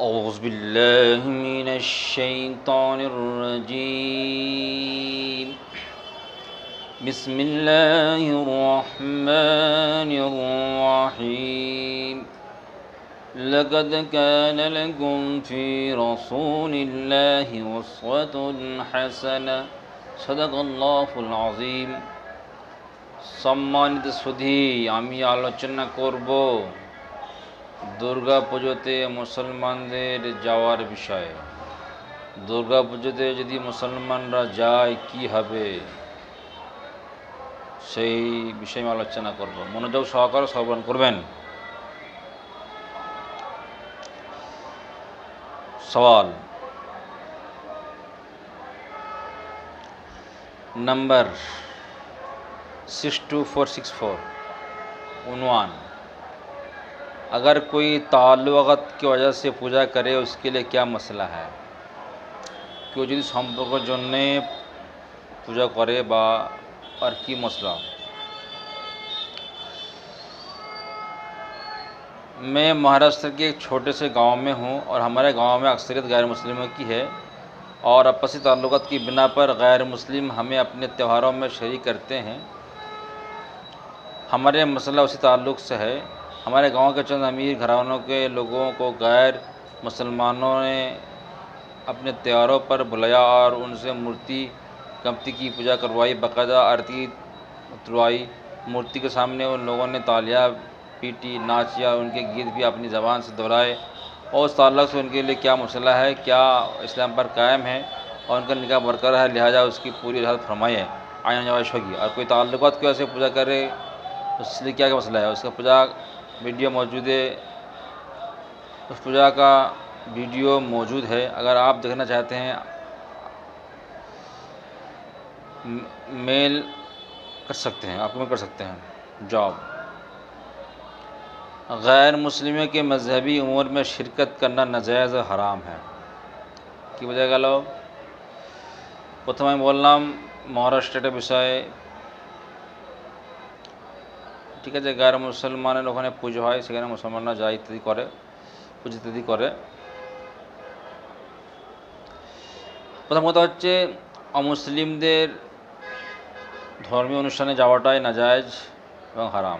أعوذ بالله من الشيطان الرجيم بسم الله الرحمن الرحيم لقد كان لكم في رسول الله أسوة حسنة صدق الله العظيم সম্মানিত সুধী আমি আলোচনা করব দুর্গা পুজোতে মুসলমানদের যাওয়ার বিষয়ে। দুর্গা পুজোতে যদি মুসলমানরা যায়, কি হবে? সেই বিষয়ে আমি আলোচনা করব। মনোযোগ সহকারে শ্রবণ করবেন। সওয়াল। Number six two four six four. উনওয়ান। اگر کوئی تعلقت کی وجہ سے پوجا کرے، اس کے لیے کیا مسئلہ ہے؟ কেউ যদি সম্পর্কের জন্যে پوجا کرے با، اور کی مسئلہ؟ میں مہاراشٹر کے ایک چھوٹے سے گاؤں میں ہوں، اور ہمارے گاؤں میں اکثریت غیر مسلموں کی ہے، اور اپسی تعلقات کی بنا پر غیر مسلم ہمیں اپنے تہواروں میں شریک کرتے ہیں۔ ہمارے مسئلہ اسی تعلق سے ہے ہمارے گاؤں کے چند امیر گھرانوں کے لوگوں کو غیر مسلمانوں نے اپنے تہواروں پر بلایا اور ان سے مورتی گمتی کی پوجا کروائی۔ باقاعدہ آرتی اتروائی مورتی کے سامنے ان لوگوں نے تالیہ پیٹی ناچیا ان کے گیت بھی اپنی زبان سے دہرائے۔ اور اس تعلق سے ان کے لیے کیا مسئلہ ہے؟ کیا اسلام پر قائم ہے؟ اور ان کا نکاح برقرار ہے، لہٰذا اس کی پوری رعایت فرمائی ہے۔ آئین نوائش ہوگی اور کوئی تعلقات کو ایسے پوجا کرے، اس لیے کیا کیا مسئلہ ہے؟ اس کا پوجا میڈیا موجود ہے، اس پوجا کا ویڈیو موجود ہے۔ اگر آپ دیکھنا چاہتے ہیں، میل کر سکتے ہیں، آپ میل کر سکتے ہیں۔ جاب غیر مسلموں کے مذہبی امور میں شرکت کرنا نجائز حرام ہے۔ کی وجہ گلو؟ প্রথমে বললাম মহারাষ্ট্র مہاراشٹر বিষয়ে ঠিক আছে, গায়ের মুসলমানের ওখানে পুজো হয়, সেখানে মুসলমানরা যা ইত্যাদি করে, পুজো ইত্যাদি করে। প্রথম কথা হচ্ছে, অমুসলিমদের ধর্মীয় অনুষ্ঠানে যাওয়াটাই নাজায়জ এবং হারাম।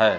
হ্যাঁ।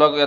লোক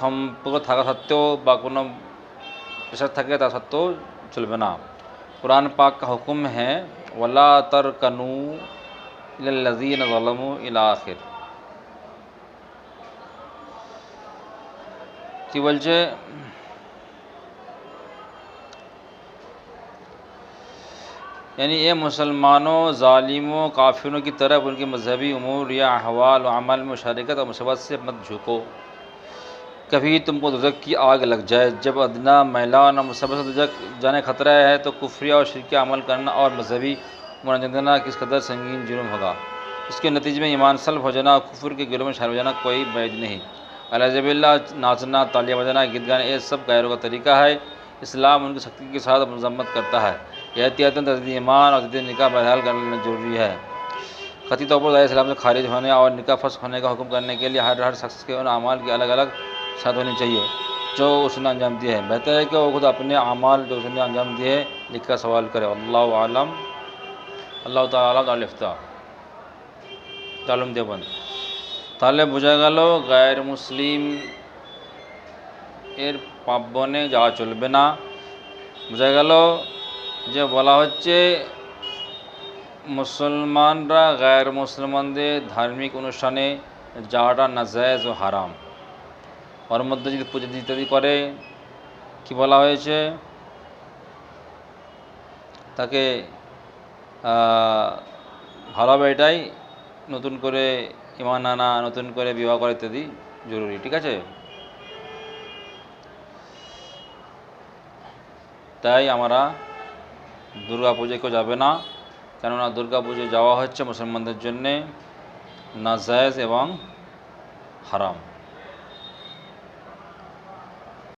সম্পর্ক থাকা সত্ত্বেও বা কোনো پیشر تھکے تا ستو چلبنا قرآن پاک کا حکم ہے وَلَا تَرْكَنُوا إِلَى الَّذِينَ ظَلَمُوا إِلَى آخِر تی وجہ یعنی اے مسلمانوں ظالموں کافروں کی طرف ان کی مذہبی امور یا احوال و عمل مشارکت اور مصبت سے مت جھکو کبھی تم کو دوزک کی آگ لگ جائے۔ جب ادنا میلان اور مسبت دوزک جانے خطرہ ہے تو کفریہ اور شرکی عمل کرنا اور مذہبی منجنہ کس قدر سنگین جرم ہوگا؟ اس کے نتیجے میں ایمان سلب ہو جانا اور کفر کے گلوں میں شہر ہو جانا کوئی بیج نہیں۔ الجب اللہ ناچنا تعلیہ بجانا، گیت گانا یہ سب غیروں کا طریقہ ہے۔ اسلام ان کی سختی کے ساتھ مذمت کرتا ہے۔ یہ احتیاطاً تجدید ایمان اور تجدید نکاح بحال کرنا ضروری ہے۔ خطی طور پر علیہ السلام سے خارج ہونے اور نکاح فسخ ہونے کا حکم کرنے کے لیے ہر ہر شخص کے ان اعمال کے الگ الگ ساتھ ہونی چاہیے۔ جو اس نے انجام دیا ہے۔ بہتر ہے کہ وہ خود اپنے اعمال جو اس نے انجام دیا ہے لکھ کر سوال کرے۔ اللہ عالم۔ اللہ تعالیٰ عالم دے تعلیم بجا گیا غیر مسلم ایر پابے جا چلبے نا بجا گیل جو بلا ہوچے مسلمان را غیر مسلمان دے دارمک جاڑا نزیز و حرام۔ ওর মধ্যে যদি পুজো ইত্যাদি করে, কি বলা হয়েছে? তাকে ভালো হবে এটাই, নতুন করে ইমান আনা নতুন করে বিবাহ করা ইত্যাদি জরুরি, ঠিক আছে? তাই আমরা দুর্গা পুজোয় কেউ যাবে না, কেননা দুর্গা পুজো যাওয়া হচ্ছে মুসলমানদের জন্যে নাজায়েজ এবং হারাম।